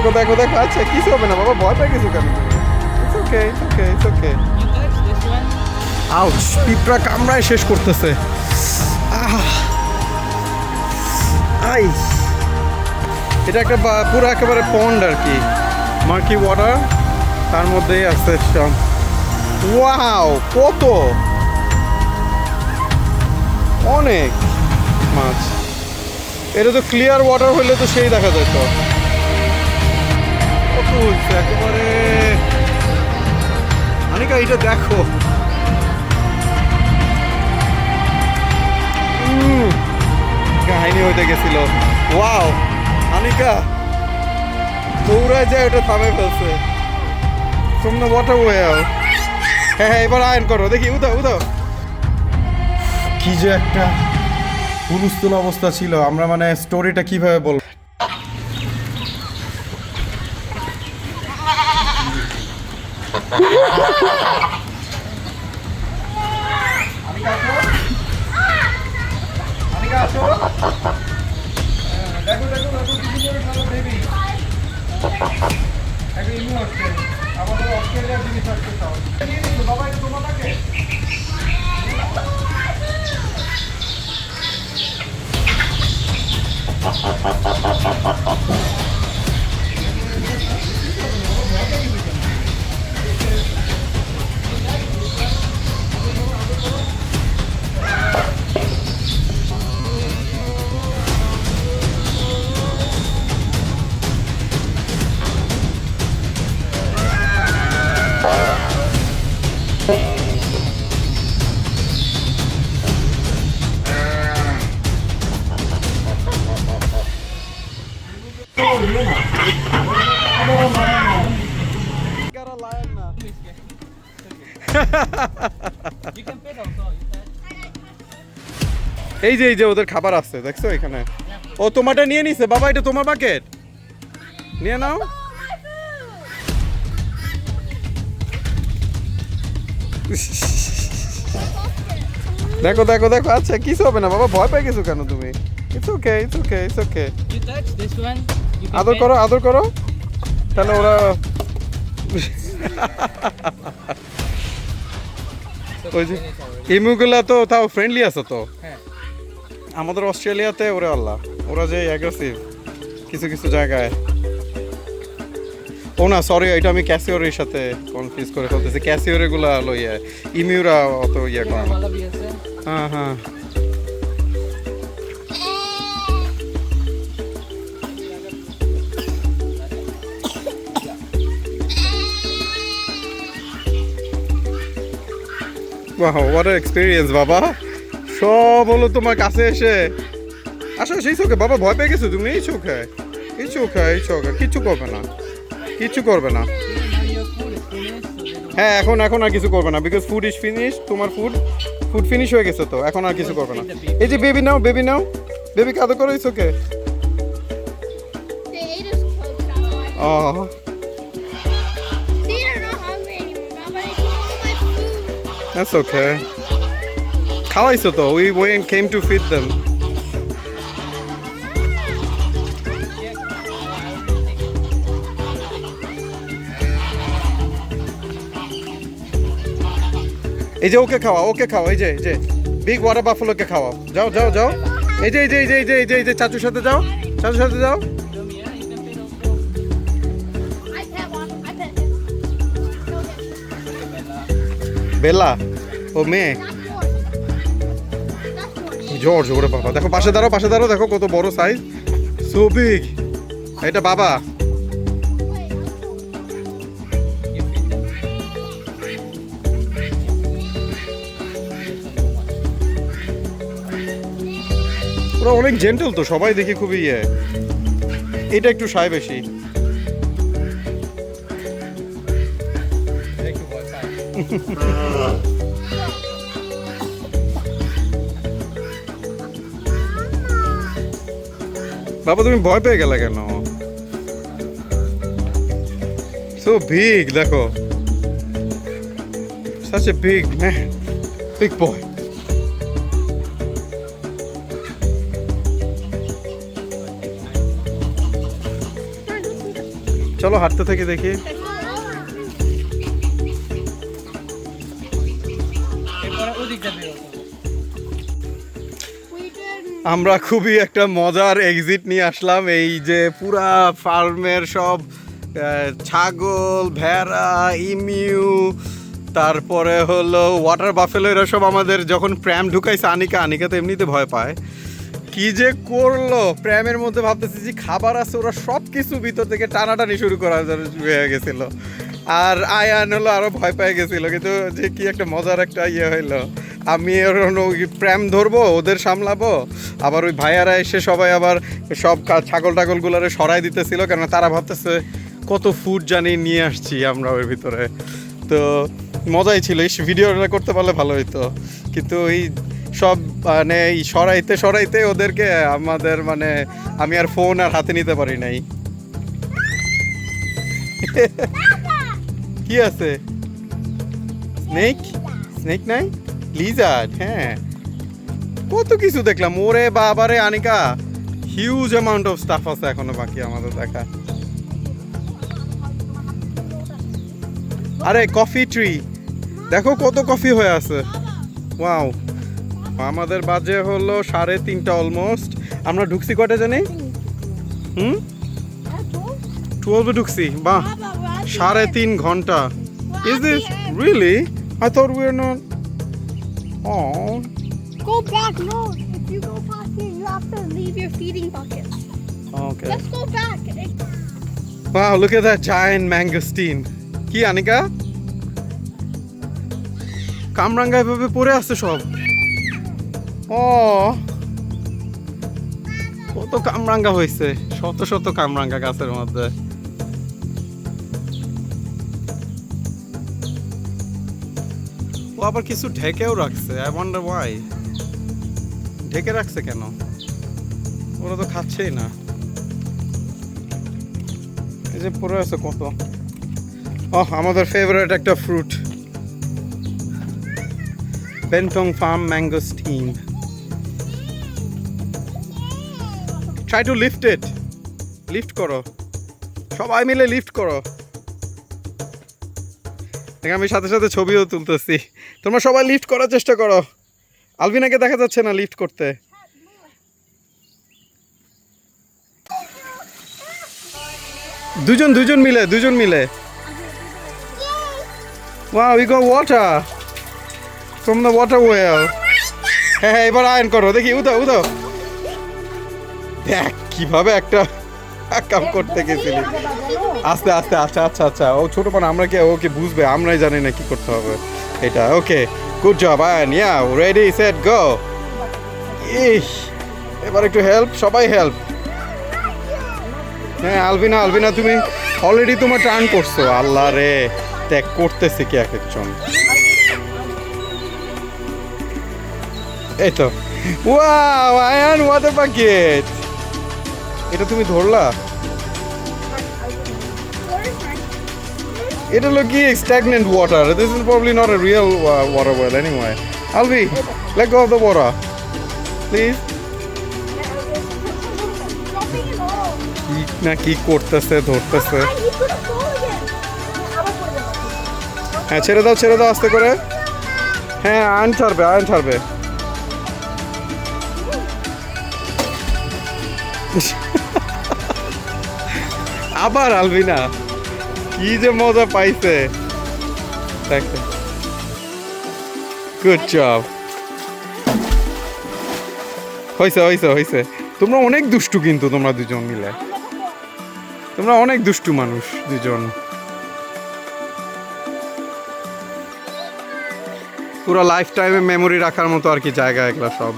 দেখো দেখো দেখো আচ্ছা কিছু হবে না, বাবা, ভয় পাই কিছু কেন? It's okay it's okay it's okay ouch পিঁপড়া কামড়ায় শেষ করতেছে! আই। এটা একটা পুরো একেবারে পন্ড আর কি। মার্কি ওয়াটার তার মধ্যেই আছে সব। ওয়াও কত? অনেক মাছ। এটা তো ক্লিয়ার ওয়াটার হলে তো সেই দেখা যেত আনিকা এটা দেখো। কাহিনী হইতে গেছিল। ওয়াও, আনিকা। দৌড়ায় যায় ওটা থামে ফেলছে। তোমরা ওয়াটার ওয়েল হ্যাঁ হ্যাঁ এবার আয়ন করো। দেখি উদাও উদাও কি যে একটা হুলুস্থুল অবস্থা ছিল। আমরা মানে স্টোরিটা কীভাবে বলব? এই যে এই যে ওদের খাবার আছে দেখছ এখানে? ও তোমারটা নিয়ে নিছে বাবা এটা তোমার বাকেট নিয়ে নাও। দেখো দেখো দেখো আচ্ছা কিছু হবে না বাবা ভয় পাই কিছু কেন তুমি? It's okay it's okay it's okay আদর করো আদর করো। তাহলে ওরা ওই যে ইমুগুলা তো তাও ফ্রেন্ডলি আছে তো। হ্যাঁ। আমাদের অস্ট্রেলিয়াতে ওরে আল্লাহ ওরা যে অ্যাগ্রেসিভ কিছু কিছু জায়গায়। ও না সরি এটা আমি ক্যাসিওরের সাথে কনফিউজ করে ফেলতেছি। ক্যাসিওর এগুলা হলো ইয়ে ইমিউরা অত ইয়ে করে না। হ্যাঁ হ্যাঁ। বাহ হোয়াট এক্সপিরিয়েন্স বাবা। সব হলো তোমার কাছে এসে। আসো সেই চোখে, বাবা ভয় পেয়ে গেছো তুমি? এই চোখে? এই চোখে এই চোখে। কিচ্ছু করবে না। কিচ্ছু করবে না। হ্যাঁ এখন এখন আর কিছু করবে না। বিকজ ফুড ইজ ফিনিশ তোমার ফুড ফুড ফিনিশ হয়ে গেছে তো। এখন আর কিছু করবে না। এই যে baby now baby now. Baby কাদো করো okay They ate. That's why. খাওয়াইছো তো? We when came to feed them এই যে ওকে খাওয়া ওকে খাওয়া এই যে এই যে। বিগ ওয়াটার বাফলোকে খাওয়া। যাও যাও যাও। এই যে এই যে এই যে এই যে এই যে এই যে চাচুর সাথে যাও। চাচুর সাথে যাও। বেলা। ও yeah, জর্জ ওরে বাবা দেখো পাশে দাঁড়াও পাশে দাঁড়াও দেখো কত বড় সাইজ সো বিগ এটা বাবা. ওরা অনেক জেন্টল তো সবাই দেখি খুবই ইয়ে। এটা একটু সায় বেশি। Thank বাবা, তুমি ভয় পেয়ে গেলে কেন? সো বিগ দেখো। Such a big man big চলো হাঁটতে থেকে দেখি। আমরা খুবই একটা মজার এক্সিট নিয়ে আসলাম। এই যে পুরা ফার্মের সব ছাগল, ভেড়া, ইমিউ, তারপরে হলো ওয়াটার বাফেলো এরা সব আমাদের যখন প্র্যাম ঢুকাইছে আনিকা আনিকা তো এমনিতে ভয় পায়। কি যে করল? প্র্যামের মধ্যে ভাবতেছি যে খাবার আছে, ওরা সব কিছু ভিতর থেকে টানাটানি শুরু করা হয়ে গেছিল। আর আয়ান হলো আরও ভয় পেয়ে গেছিল, কিন্তু যে কি একটা মজার একটা ইয়ে হইল। আমি প্র্যাম ধরবো ওদের সামলাবো। আবার ওই ভাইয়ারা এসে সবাই আবার সব ছাগল টাগলগুলারে সরাই দিতেছিল কেন তারা ভাবতেছে কত ফুড জানি নিয়ে আসছি আমরা ওর ভিতরে। তো মজাই ছিল এই ভিডিওটা করতে পারলে ভালো হইতো। কিন্তু এই সব মানে এই সরাইতে সরাইতে ওদেরকে আমাদের মানে আমি আর ফোন আর হাতে নিতে পারি নাই। কি আছে? স্নেক স্নেক নাই? লিজার্ড হ্যাঁ। কত কিছু দেখলাম। ওরে বাবারে Anika. Huge amount of stuff আছে এখনও বাকি আমাদের দেখা। আরে কফি ট্রি দেখো কত কফি হয়ে আছে। ওয়াও আমাদের বাজে হলো সাড়ে তিনটা অলমোস্ট আমরা ঢুকছি কটা জানি? হুম? টুয়েলভে ঢুকছি। বাহ। সাড়ে তিন ঘণ্টা। Is this really I thought we are not O Go back. No, if you go past here, you have to leave your feeding buckets. Okay Let's go back. Wow, look at that giant mangosteen. কি আনিকা কামরাঙ্গা এভাবে পড়ে আছে সব ও কত কামরাঙ্গা হয়েছে শত শত কামরাঙ্গা গাছের মধ্যে ও আবার কিছু ঢেকেও রাখছে। আই ওয়ান্ডার ওয়াই ঢেকে রাখছে কেন? ওরা তো খাচ্ছেই না। এই যে পড়ে আছে কত। ও আমাদের ফেভারিট একটা fruit Bentong farm mangosteen try to lift it lift করো। সবাই মিলে লিফট করো। আমি সাথে সাথে ছবিও তুলতেছি। তোমরা সবাই লিফট করার চেষ্টা করো। আলবিনাকে দেখা যাচ্ছে না লিফট করতে। দুজন দুজন মিলে দুজন মিলে। Wow, we got water from. হ্যাঁ হ্যাঁ এবার আয়ন করো দেখি উদো উদো দেখ কীভাবে একটা কাম করতে গেছিলি। আস্তে আস্তে আচ্ছা আচ্ছা আচ্ছা। ও ছোট মানে আমরা কি ওকে বুঝবে? আমরাই জানি না কি করতে হবে। এটা, okay good job Ayan. Yeah ready set go ইস, এবার একটু হেল্প সবাই হেল্প হ্যাঁ আলবিনা আলবিনা তুমি অলরেডি তোমার টার্ন করছ। আল্লাহ রে ত্যাগ করতেছে কি এক একজন। এই তো। ওয়াও আয়ান ওয়াটার বাকেট এটা তুমি ধরলা? এটা হলো কি? Stagnant water this is probably not a real water well anyway Albi let go of the water please. কি না কি করতেছে, ধরতেছে. হ্যাঁ ছেড়ে দাও ছেড়ে দাও আস্তে করে। হ্যাঁ আইন ছাড়বে আইন ছাড়বে। আবার আলবিনা। কি যে মজা পাইছে। দেখো গুড জব হয়েছে হয়েছে হয়েছে তোমরা অনেক দুষ্টু কিন্তু তোমরা দুজন মিলে। তোমরা অনেক দুষ্টু মানুষ দুজন। পুরো লাইফ টাইমে মেমোরি রাখার মতো আর কি জায়গা এগুলো সব।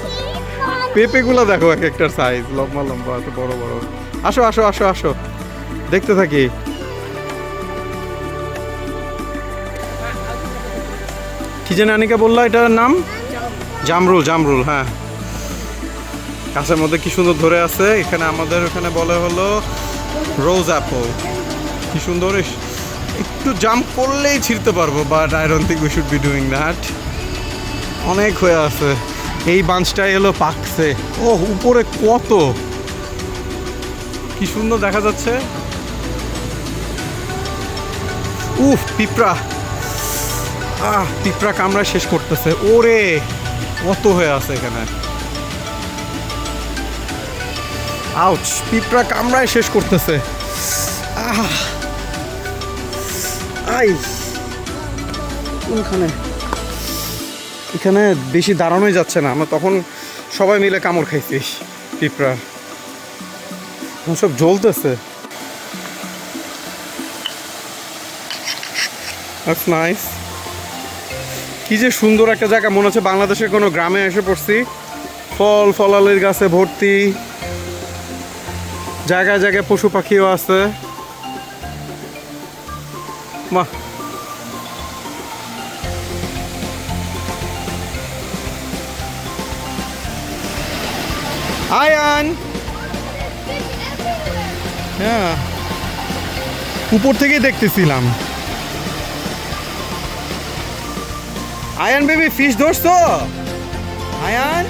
পেঁপেগুলো দেখো এক একটার সাইজ লম্বা লম্বা, এত বড় বড়। আসো আসো আসো আসো। দেখতে থাকি। কি যে নানিকা বলল, এটার নাম? জামরুল জামরুল হ্যাঁ। গাছের মধ্যে কি সুন্দর ধরে আছে। এখানে আমাদের ওখানে বলে হলো রোজ অ্যাপল কি সুন্দর একটু জাম্প করলেই ছিঁড়তে পারব but I don't think we should be doing that অনেক হয়ে আছে। এই বাঞ্চটা এলো পাকছে। ও উপরে কত? কি সুন্দর দেখা যাচ্ছে। উফ, পিঁপড়া। আহ, পিঁপড়া কামড়া শেষ করতেছে। ওরে, কত হয়ে আছে এখানে। আউচ, পিঁপড়া কামড়ায় শেষ করতেছে। আহ। আই। কোনখানে? এখানে বেশি দাঁড়ানোই যাচ্ছে না। আমরা তখন সবাই মিলে কামড় খাইছি পিঁপড়া এখন সব জ্বলতেছে। Nice. কি যে সুন্দর একটা জায়গা। মনে হচ্ছে বাংলাদেশের কোনো গ্রামে এসে পড়ছি। ফল ফলালের গাছে ভর্তি। জায়গায় জায়গায় পশু পাখিও আছে। বাহ। আয়ান হ্যাঁ। উপর থেকেই দেখতেছিলাম। আয়ান বেবি ফিশ ধরছো? আয়ান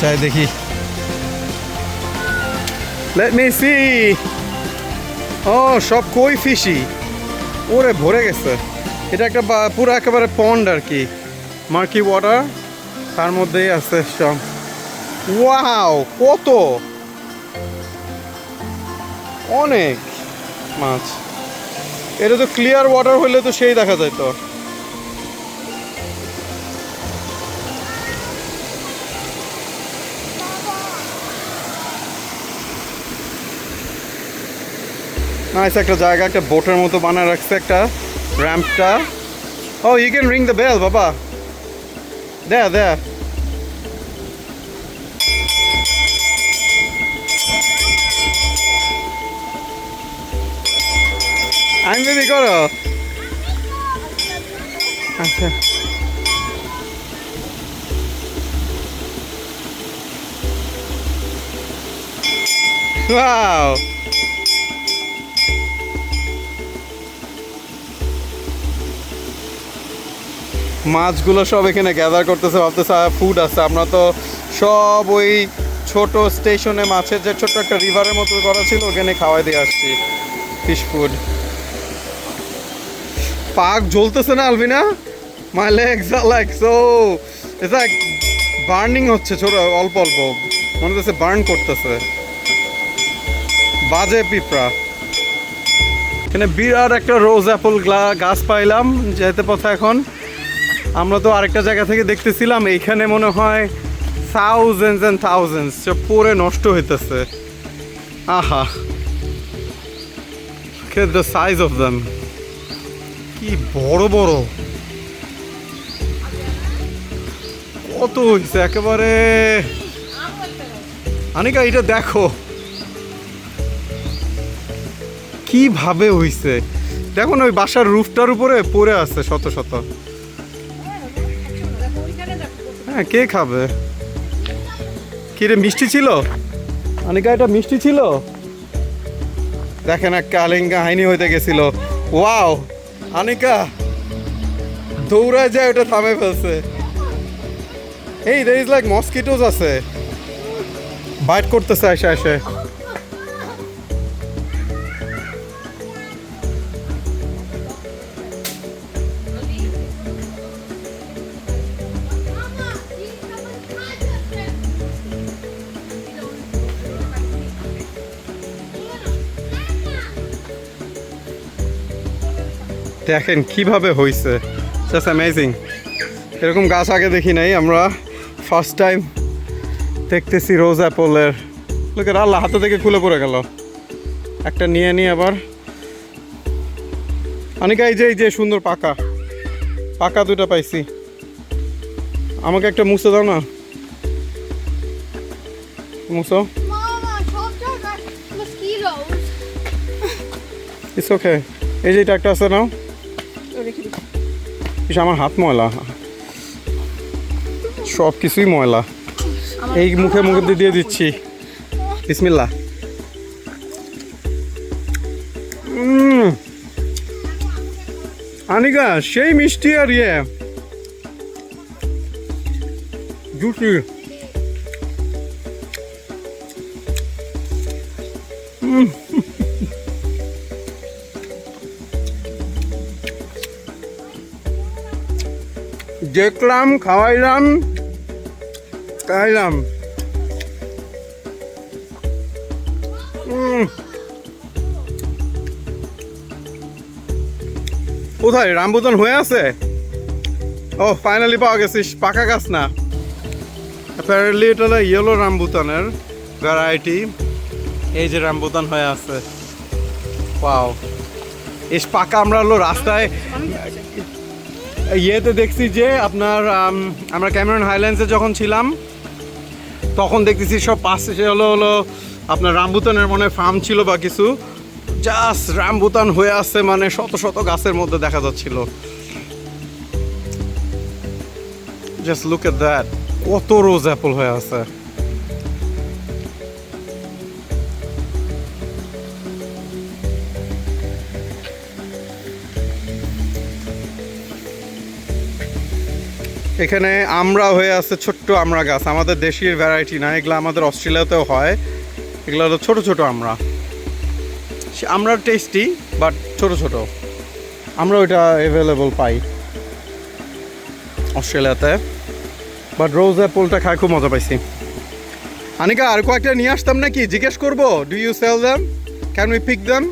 চাই দেখি। লেট মি সি ও, সব কই ফিশি ওরে, ভরে গেছে। এটা একটা পুরো একেবারে পন্ড আর কি। মার্কি ওয়াটার, তার মধ্যেই আছে সব। ওয়াও, কত? অনেক মাছ। এটা তো ক্লিয়ার ওয়াটার হলে তো সেই দেখা যায় তো। নাইস একটা জায়গা, একটা বোটের মতো বানায় রাখছে একটা র্যাম্পটা ও you can ring the bell বাবা। দেয়া দেয়া আমি বেবি করো আচ্ছা Wow! মাছগুলো সব এখানে গ্যাদার করতেছে, ভাবতেছে ফুড আছে। আমরা তো সব ওই ছোট স্টেশনে মাছের যে ছোট্ট একটা রিভারের মতো করা ছিল, ওখানে খাওয়াই দিয়ে আসছি। ফিশ ফুড পাক জ্বলতেছে না, Albina? My legs are like so it's burning হচ্ছে ছোট, অল্প অল্প। মনে হচ্ছে বার্ন করতেছে। বাজে পিঁপড়া। এখানে বিরাট একটা রোজ অ্যাপল গাছ পাইলাম, যেতে পথে এখন। আমরা তো আরেকটা জায়গা থেকে দেখতেছিলাম, এইখানে মনে হয় থাউজেন্ডস অ্যান্ড থাউজেন্ডস সব পরে নষ্ট হইতেছে। আহা। দ্য সাইজ অফ দ্যাম কি বড় বড়। কত হয়েছে একেবারে। আনিকা, এটা দেখো। কীভাবে হইছে? দেখো না, ওই বাসার রুফটার উপরে পড়ে আছে শত শত। কে খাবে? কি রে মিষ্টি ছিল? আনিকা, এটা মিষ্টি ছিল? দেখেন এক কালিঙ্গা হাইনি হইতে গেছিল। ওয়াও, আনিকা, দৌড়ায় যায়, ওটা থামে ফেলছে। এই দের ইজ লাইক মস্কিটোস আছে। বাইট করতেছে আসে এসে দেখেন কীভাবে হইছে। জাস্ট অ্যামেজিং এরকম গাছ আগে দেখি নাই আমরা ফার্স্ট টাইম দেখতেছি রোজ অ্যাপলের লোকের আল্লাহ হাতে থেকে খুলে পড়ে গেল। একটা নিয়ে নিয়ে আবার। অনেকা এই যে এই যে সুন্দর পাকা। পাকা দুটো পাইছি। আমাকে একটা মুছে দাও না। মুছো. ইটস ওকে এই যে এটা একটা আছে নাও। ইস, আমার হাত ময়লা। সব কিছুই ময়লা এই মুখে মুখে দিয়ে দিচ্ছি। বিসমিল্লা আনিকা সেই মিষ্টি আর ইয়ে। জুসি। দেখলাম, খাওয়াইলাম, খাইলাম। কোথায়? রামবুতান হয়ে আছে? ও ফাইনালি পাওয়া গেছিস পাকা গাছ না। অ্যাপারেন্টলি এটা হলো ইয়েলো রামবুতানের ভ্যারাইটি এই যে রামবুতান হয়ে আছে। পাও এস পাকা আমরা হলো রাস্তায় ইয়েতে দেখছি যে আপনার আমরা ক্যামেরন হাইল্যান্ডসে যখন ছিলাম, তখন দেখতেছি সব পাশে হলো হলো আপনার রামবুতানের মনে ফার্ম ছিল বা কিছু। জাস্ট রামবুতান হয়ে আছে মানে শত শত গাছের মধ্যে দেখা যাচ্ছিল। জাস্ট লুক এট দ্যাট কত রোজ অ্যাপল হয়ে আছে। এখানে আমরা হয়ে আছে ছোট্ট আমরা গাছ। আমাদের দেশীয় ভ্যারাইটি না, এগুলো আমাদের অস্ট্রেলিয়াতেও হয়। এগুলো হলো ছোটো ছোটো আমরা। আমরা টেস্টি বাট ছোট ছোট। আমরা ওইটা অ্যাভেলেবল পাই। অস্ট্রেলিয়াতে। বাট রোজ অ্যাপলটা খাই খুব মজা পাইছি। আনিকা, আর কয়েকটা নিয়ে আসতাম নাকি? জিজ্ঞেস করব do you sell them can we pick them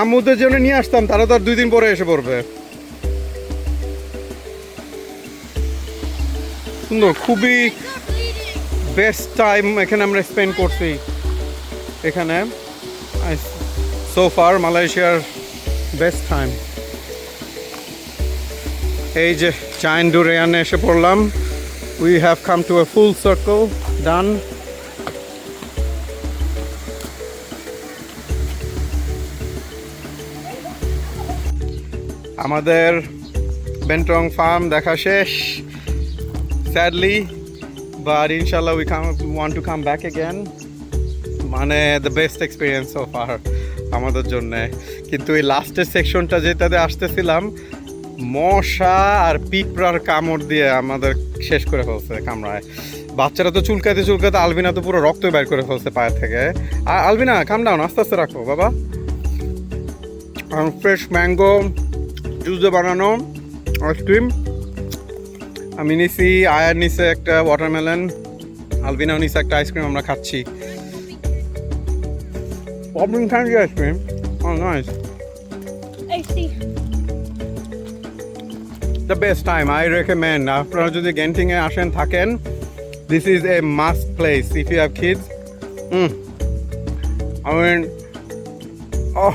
আম্মুদের জন্য নিয়ে আসতাম, তারা তো আর দুই দিন পরে এসে পড়বে। সুন্দর, খুবই বেস্ট টাইম এখানে আমরা স্পেন্ড করছি। এখানে সো ফার মালয়েশিয়ার বেস্ট টাইম এই যে চাইন ডুরিয়ানে এসে পড়লাম। We have come to a full circle done আমাদের বেন্টং ফার্ম দেখা শেষ। স্যাডলি বাট ইনশাল্লাহ we come want to come back again মানে the best experience of our আমাদের জন্য। কিন্তু এই লাস্টের সেকশনটা যেটাতে আসতেছিলাম, মশা আর পিঁপড়ার কামড় দিয়ে আমাদের শেষ করে ফেলছে কামড়ায়। বাচ্চারা তো চুলকাতে চুলকাতে আলবিনা তো পুরো রক্ত বের করে ফেলছে পায়ের থেকে। আর আলবিনা কাম ডাউন আস্তে আস্তে রাখো, বাবা। ফ্রেশ ম্যাঙ্গো জুস বানানো আইসক্রিম আমি নিছি আয়ার নিছে একটা ওয়াটারমেলন আলবিনাও নিছে একটা আইসক্রিম আমরা খাচ্ছি। পপলিং candy ice cream I see. The best time I recommend আপনারা যদি গেন্টিংয়ে আসেন থাকেন this is a must place if you have kids I mean ও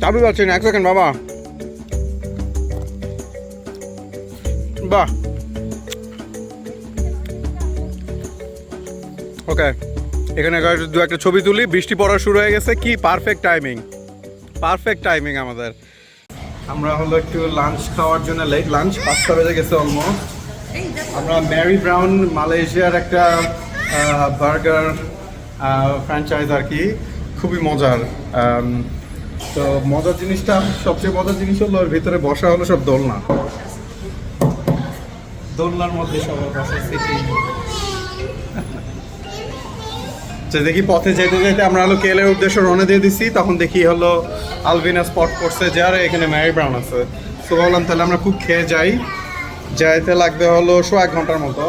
চাবি পাচ্ছেন এক সেকেন্ড বাবা। ওকে, এখানে দু একটা ছবি তুলি, বৃষ্টি পড়া শুরু হয়ে গেছে, কি পারফেক্ট টাইমিং পারফেক্ট টাইমিং আমাদের। আমরা হলো একটু লাঞ্চ খাওয়ার জন্য লেট লাঞ্চ পাঁচটা বেজে গেছে অলমোস্ট আমরা ম্যারি ব্রাউন মালয়েশিয়ার একটা বার্গার ফ্র্যাঞ্চাইজ আর কি, খুবই মজার। তো মজার জিনিসটা, সবচেয়ে মজার জিনিস হলো ওর ভিতরে বসা হলো সব দোলনা। দোলনার মধ্যে সবার বসা সিটি যে দেখি পথে যেতে যেতে আমরা হলো কেলের উদ্দেশ্যে রওনা দিয়ে দিছি, তখন দেখি হলো আলবিনা স্পট করছে যে, আরে, এখানে ম্যারি ব্রাউন আছে। তো বললাম তাহলে আমরা খুব খেয়ে যাই। যাইতে লাগবে হলো শো এক ঘণ্টার মতো।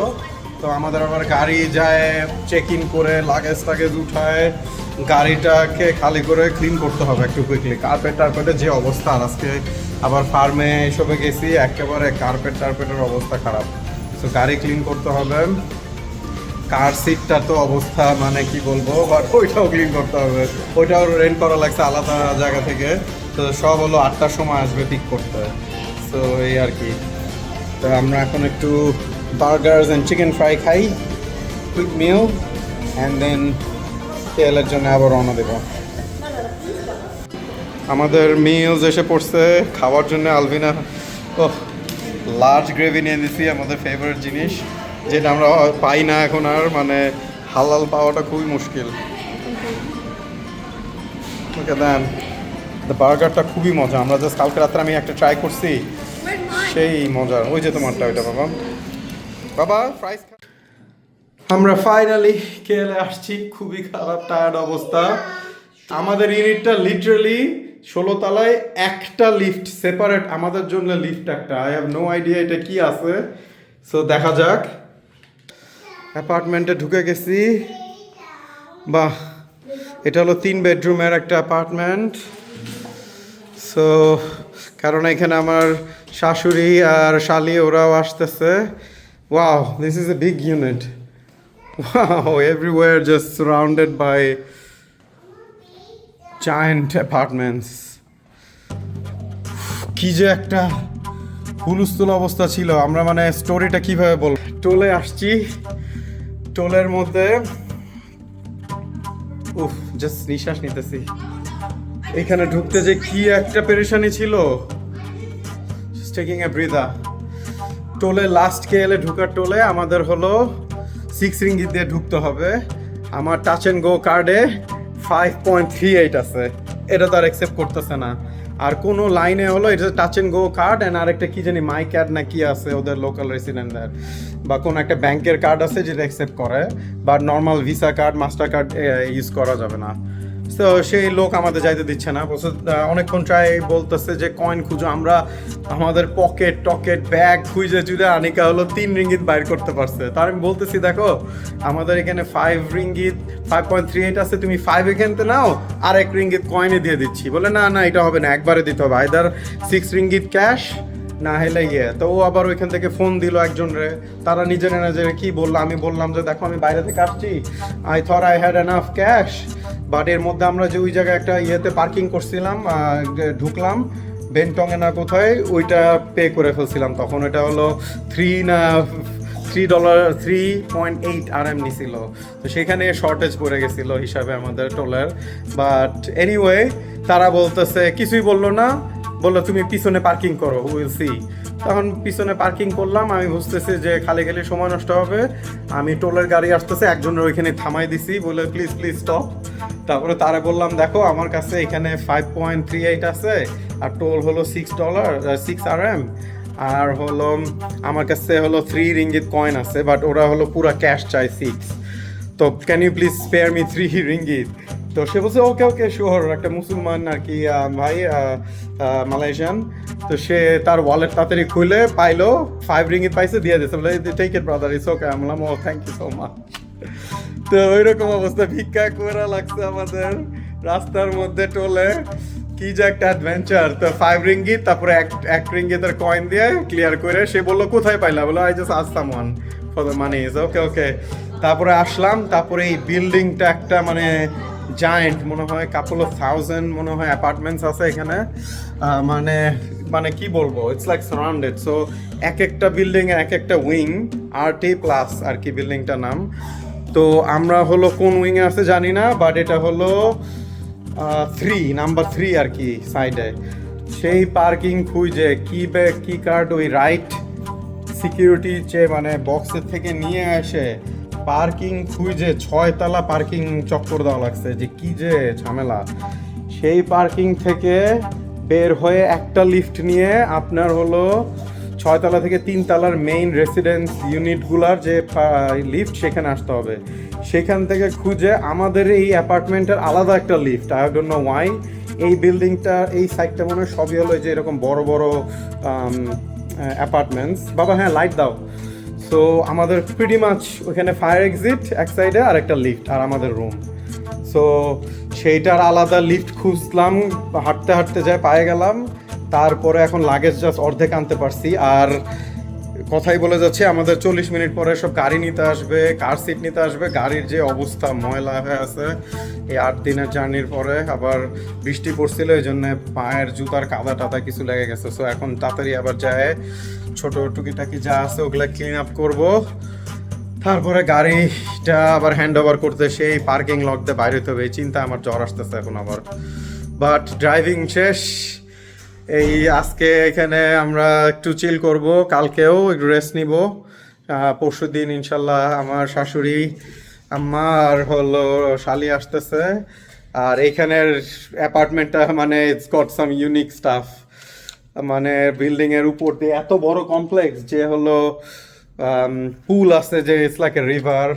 তো আমাদের আবার গাড়ি যায় চেক ইন করে লাগেজ টাগেজ উঠায়। গাড়িটাকে খালি করে ক্লিন করতে হবে একটু কুইকলি কার্পেট টার্পেটের যে অবস্থা, আর আজকে আবার ফার্মে এসবে গেছি, একেবারে কার্পেট টার্পেটের অবস্থা খারাপ। তো গাড়ি ক্লিন করতে হবে। কার সিটটা তো অবস্থা মানে কি বলব? বাট ওইটাও ক্লিন করতে হবে। ওইটাও রেন্ট করা লাগছে আলাদা জায়গা থেকে। তো সব হলো আটটার সময় আসবে পিক করতে। তো এই আর কি। তো আমরা এখন একটু বার্গার্স অ্যান্ড চিকেন ফ্রাই খাই কুইক মিল অ্যান্ড দেন তেলের জন্য আবার রওনা দেব। আমাদের মিলস এসে পড়ছে। খাওয়ার জন্য আলভিনা ও লার্জ গ্রেভি নিয়ে দিছি আমাদের ফেভারিট জিনিস। যেটা আমরা পাই না এখন আর মানে হালাল পাওয়াটা খুবই মুশকিল। ওকে দেন বার্গারটা খুবই মজা। আমরা জাস্ট কালকে রাত্রে আমি একটা ট্রাই করছি। সেই মজার। ওই যে তোমারটা, ওইটা বাবা। বাবা ফ্রাইস আমরা ফাইনালি খেলে আসছি। খুবই খারাপ টায়ার্ড অবস্থা। আমাদের ইউনিটটা লিটারালি ষোলো তলায় একটা লিফট সেপারেট আমাদের জন্য লিফট একটা। আই হ্যাভ নো আইডিয়া এটা কি আছে। সো দেখা যাক। অ্যাপার্টমেন্টে ঢুকে গেছি। বাহ, এটা হলো তিন বেডরুমের একটা অ্যাপার্টমেন্ট সো কারণ এখানে আমার শাশুড়ি আর শালি ওরাও আসতেছে। Wow this is a big unit wow everywhere just surrounded by giant apartments কি যে একটা হুলুস্থুল অবস্থা ছিল। আমরা মানে স্টোরিটা কীভাবে বল টোলে আসছি। টোলের মধ্যে। উফ জাস্ট নিঃশ্বাস নিতেছি। এখানে ঢুকতে যে কি একটা পেরেশানি ছিল। টেকিং এ ব্রিদা টোলে লাস্ট কে এলে ঢুকার টোলে আমাদের হলো সিক্স রিঙ্গি দিয়ে ঢুকতে হবে। আমার টাচ অ্যান্ড গো কার্ডে ফাইভ পয়েন্ট থ্রি এইট আছে। এটা তো আর অ্যাকসেপ্ট করতেছে না। আর কোনো লাইনে হলো এটা touch and go card and আরেকটা কি জানি মাই কার্ড না কি আছে ওদের লোকাল রেসিডেন্টদের বা কোনো একটা ব্যাংকের কার্ড আছে যেটা অ্যাকসেপ্ট করে, বা normal Visa card Mastercard use করা যাবে না। তো সেই লোক আমাদের যাইতে দিচ্ছে না। অনেকক্ষণ ট্রাই বলতেছে যে কয়েন খুঁজো, আমরা আমাদের পকেট টকেট ব্যাগ খুঁজে চুজে আনিকা হলো তিন রিঙ্গিত বাইর করতে পারছে। তার আমি বলতেছি, দেখো, আমাদের এখানে five ringgit five point three eight আছে, তুমি ফাইভ এখানতে নাও আর এক রিঙ্গিত কয়েনে দিয়ে দিচ্ছি। বলে, না না, এটা হবে না, একবারে দিতে হবে। আইদার সিক্স রিঙ্গিত ক্যাশ না হেলে গিয়ে। তো ও আবার ওইখান থেকে ফোন দিল একজন রে। তারা নিজের নিজের কি বলল, আমি বললাম যে, দেখো, আমি বাইরে থেকে আসছি। I thought I had enough cash but এর মধ্যে আমরা যে ওই জায়গায় একটা ইয়েতে পার্কিং করছিলাম ঢুকলাম, বেনটংয়ে না কোথায়, ওইটা পে করে ফেলছিলাম। তখন এটা হলো থ্রি না three dollar three point eight R M নিছিল। তো সেখানে শর্টেজ পড়ে গেছিল হিসাবে আমাদের টোলের বাট এনিওয়ে তারা বলতেছে, কিছুই বলল না। বলল, তুমি পিছনে পার্কিং করো উইল সি তখন পিছনে পার্কিং করলাম, আমি বুঝতেছি যে খালি খালি সময় নষ্ট হবে। আমি টোলের গাড়ি আসতেছে, একজনের ওইখানে থামাই দিছি বলে প্লিজ প্লিজ স্টপ তারপরে তারা বললাম, দেখো, আমার কাছে এখানে ফাইভ পয়েন্ট থ্রি এইট আছে, আর টোল হলো six dollar six R M আর হলো, আমার কাছে হলো থ্রি রিঙ্গিত কয়েন আছে বাট ওরা হলো পুরা ক্যাশ চাই সিক্স তো can you please spare me three ringgit তো সে বলছে ওকে ওকে শিওর একটা মুসলমান আর কি ভাই মালয়েশিয়ান তো সে তার ওয়ালেট তাড়াতাড়ি খুলে পাইলো ফাইভ রিঙ্গিত পাইছে, দিয়ে দিয়েছে। বলে take it brother it's okay আমি বললাম oh thank you so much তো ওইরকম অবস্থা, ভিক্ষা করা লাগছে আমাদের রাস্তার মধ্যে, টোলে। কি যে একটা অ্যাডভেঞ্চার তো ফাইভ রিঙ্গিত তারপরে এক এক রিঙ্গিতের কয়েন দিয়ে ক্লিয়ার করে সে বলল, কোথায় পাইলা? বলো I just ask someone for the money is okay okay তারপরে আসলাম, তারপরে এই বিল্ডিংটা একটা মানে জায়েন্ট মনে হয় কাপল অফ থাউজেন্ড মনে হয় অ্যাপার্টমেন্টস আছে এখানে। মানে মানে কি বলব ইটস লাইক সারাউন্ডেড সো এক একটা বিল্ডিং এক একটা উইং আর টি প্লাস আর কি বিল্ডিংটার নাম। তো আমরা হলো কোন উইংয়ে আছে জানি না বাট এটা হলো থ্রি নাম্বার থ্রি আর কি সাইডে সেই পার্কিং খুঁজে কি বে, কি কার্ড ওই রাইট সিকিউরিটি যে মানে বক্সের থেকে নিয়ে আসে পার্কিং খুঁজে ছয়তলা পার্কিং চক্কর দেওয়া লাগছে, যে কি যে ঝামেলা। সেই পার্কিং থেকে বের হয়ে একটা লিফট নিয়ে আপনার হলো ছয়তলা থেকে তিনতলার মেইন রেসিডেন্স ইউনিটগুলার যে লিফট সেখানে আসতে হবে। সেখান থেকে খুঁজে আমাদের এই অ্যাপার্টমেন্টের আলাদা একটা lift I don't know why এই বিল্ডিংটা এই সাইডটা মনে হয় সবই হলো যে এরকম বড় বড় অ্যাপার্টমেন্টস বাবা হ্যাঁ লাইট দাও। সো আমাদের প্রিটি মাছ ওখানে ফায়ার এক্সিট এক সাইডে আর একটা লিফট আর আমাদের রুম সো সেইটার আলাদা লিফট খুঁজলাম, হাঁটতে হাঁটতে যায় পায়ে গেলাম। তারপরে এখন লাগেজ জাস্ট অর্ধেক আনতে পারছি। আর কথাই বলে যাচ্ছে, আমাদের চল্লিশ মিনিট পরে সব গাড়ি নিতে আসবে কার সিট নিতে আসবে, গাড়ির যে অবস্থা ময়লা হয়ে আছে, এই আট দিনের জার্নির পরে আবার বৃষ্টি পড়ছিল, এই জন্য পায়ের জুতার কাদা টাদা কিছু লেগে গেছে। সো এখন তাড়াতাড়ি আবার যায়, ছোট টুকিটাকি যা আছে ওগুলা ক্লিন আপ করব। তারপরে গাড়িটা আবার হ্যান্ড ওভার করতে, সেই পার্কিং লক দিয়ে বাইরে হতে হবে, এই চিন্তা আমার জ্বর আসতেছে এখন আবার। বাট ড্রাইভিং শেষ এই আজকে এখানে আমরা একটু চিল করব, কালকেও একটু রেস্ট নিব। পরশু দিন ইনশাল্লাহ আমার শাশুড়ি আমার হলো শালি আসতেছে। আর এইখানের অ্যাপার্টমেন্টটা মানে it's got some unique stuff মানে বিল্ডিং এর উপর দিয়ে এত বড় কমপ্লেক্স যে হলো পুল আছে যে ইটস লাইক এ রিভার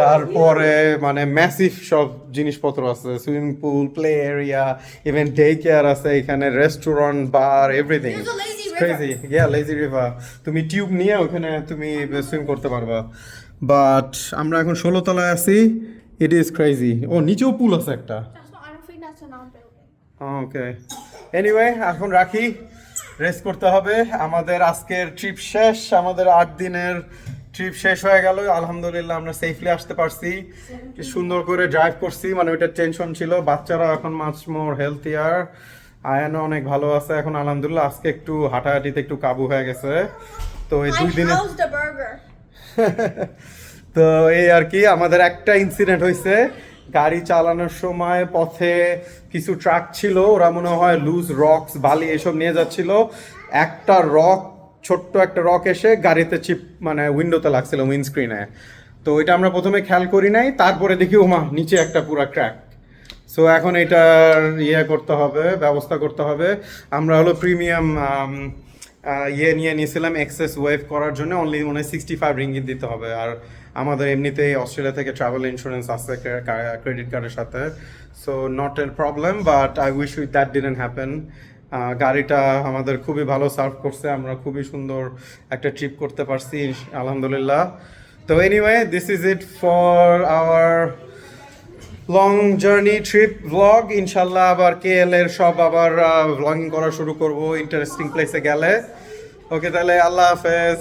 তারপরে মানে ম্যাসিভ সব জিনিসপত্র আছে swimming pool play area even day care আছে এখানে restaurant bar everything. Crazy yeah lazy river তুমি টিউব নিয়ে ওখানে তুমি সুইম করতে পারবা। বাট আমরা এখন ষোলো তলায় আছি। ইট ইজ ক্রেজি ও নিচেও পুল আছে একটা. ওকে এনিওয়ে এখন রাখি। রেস্ট করতে হবে। আমাদের আজকের ট্রিপ শেষ। আমাদের আট দিনের ট্রিপ শেষ হয়ে গেল আলহামদুলিল্লাহ আমরা সেফলি আসতে পারছি। সুন্দর করে ড্রাইভ করছি মানে ওইটা টেনশন ছিল। বাচ্চারা এখন মাছ মোর হেলথিয়ার আয়ানও অনেক ভালো আছে এখন আলহামদুলিল্লাহ আজকে একটু হাঁটাহাঁটিতে একটু কাবু হয়ে গেছে। তো এই দুই দিনে. তো এই আর কি আমাদের একটা ইনসিডেন্ট হয়েছে গাড়ি চালানোর সময় পথে কিছু ট্রাক ছিল ওরা মনে হয় লুজ রকস বালি এসব নিয়ে যাচ্ছিল। একটা রক ছোট্ট একটা রক এসে গাড়িতে চিপ মানে উইন্ডোতে লাগছিল উইন্ডস্ক্রিনে তো এটা আমরা প্রথমে খেয়াল করি নাই, তারপরে দেখি ওমা নিচে একটা পুরা ক্র্যাক সো এখন এটার ইয়ে করতে হবে, ব্যবস্থা করতে হবে। আমরা হলো প্রিমিয়াম ইয়ে নিয়ে নিয়েছিলাম এক্সেস ওয়েভ করার জন্য অনলি মনে হয় সিক্সটি ফাইভ রিঙ্গিত দিতে হবে। আর আমাদের এমনিতেই অস্ট্রেলিয়া থেকে ট্রাভেল ইন্স্যুরেন্স আছে ক্রেডিট কার্ডের সাথে। So not a problem but I wish with that didn't happen গাড়িটা আমাদের খুবই ভালো সার্ভ করছে, আমরা খুবই সুন্দর একটা ট্রিপ করতে পারছি, আলহামদুলিল্লাহ। তো anyway this is it for our long journey trip blog ইনশাল্লাহ আবার কে এল এর সব আবার ব্লগিং করা শুরু করব ইন্টারেস্টিং প্লেসে গেলে। ওকে তাহলে আল্লাহ হাফেজ।